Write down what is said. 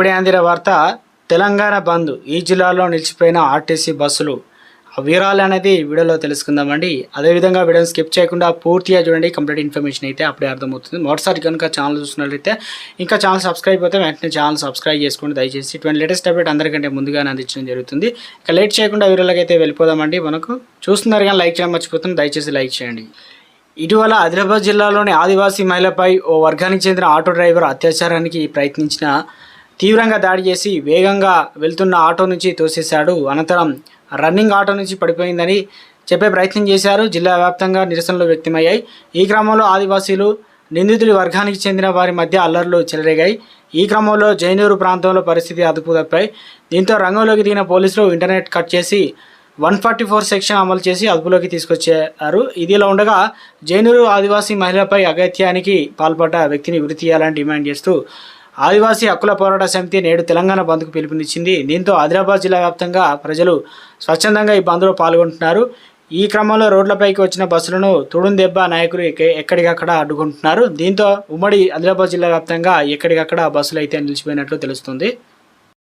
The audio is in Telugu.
ఇప్పుడే అందిన వార్త తెలంగాణ బంద్. ఈ జిల్లాలో నిలిచిపోయిన ఆర్టీసీ బస్సులు. ఆ వివరాలు అనేది వీడియోలో తెలుసుకుందామండి. అదేవిధంగా వీడియోని స్కిప్ చేయకుండా పూర్తిగా చూడండి. కంప్లీట్ ఇన్ఫర్మేషన్ అయితే అప్పుడే అర్థమవుతుంది. మొదటిసారి కనుక ఛానల్ చూసినట్లయితే ఇంకా ఛానల్ సబ్స్క్రైబ్ అయితే వెంటనే ఛానల్ సబ్స్క్రైబ్ చేసుకోండి దయచేసి ఇటువంటి లేటెస్ట్ అప్డేట్ అందరికంటే ముందుగానే అందించడం జరుగుతుంది. ఇక లేట్ చేయకుండా వీడియోలోకి అయితే వెళ్ళిపోదామండి. మనకు చూస్తున్నారు కానీ లైక్ చేయడం మర్చిపోతుంది దయచేసి లైక్ చేయండి. ఇటీవల ఆదిలాబాద్ జిల్లాలోని ఆదివాసీ మహిళపై ఓ వర్గానికి చెందిన ఆటో డ్రైవర్ అత్యాచారానికి ప్రయత్నించిన తీవ్రంగా దాడి చేసి వేగంగా వెళ్తున్న ఆటో నుంచి తోసేశాడు. అనంతరం రన్నింగ్ ఆటో నుంచి పడిపోయిందని చెప్పే ప్రయత్నం చేశారు. జిల్లా వ్యాప్తంగా నిరసనలు వ్యక్తమయ్యాయి. ఈ క్రమంలో ఆదివాసీలు నిందితుడి వర్గానికి చెందిన వారి మధ్య అల్లర్లు చెలరేగాయి. ఈ క్రమంలో జైనూరు ప్రాంతంలో పరిస్థితి అదుపు తప్పాయి. దీంతో రంగంలోకి దిగిన పోలీసులు ఇంటర్నెట్ కట్ చేసి వన్ ఫార్టీ ఫోర్ సెక్షన్ అమలు చేసి అదుపులోకి తీసుకొచ్చారు. ఇదిలా ఉండగా జైనూరు ఆదివాసీ మహిళపై అగత్యానికి పాల్పడ్డ వ్యక్తిని ఉరి తీయాలని డిమాండ్ చేస్తూ ఆదివాసీ హక్కుల పోరాట సమితి నేడు తెలంగాణ బంద్కు పిలుపునిచ్చింది. దీంతో ఆదిలాబాద్ జిల్లా వ్యాప్తంగా ప్రజలు స్వచ్ఛందంగా ఈ బంద్లో పాల్గొంటున్నారు. ఈ క్రమంలో రోడ్లపైకి వచ్చిన బస్సులను తుడుం దెబ్బ నాయకులు ఎక్క- ఎక్కడికక్కడ అడ్డుకుంటున్నారు. దీంతో ఉమ్మడి ఆదిలాబాద్ జిల్లా వ్యాప్తంగా ఎక్కడికక్కడ బస్సులు అయితే నిలిచిపోయినట్లు తెలుస్తుంది.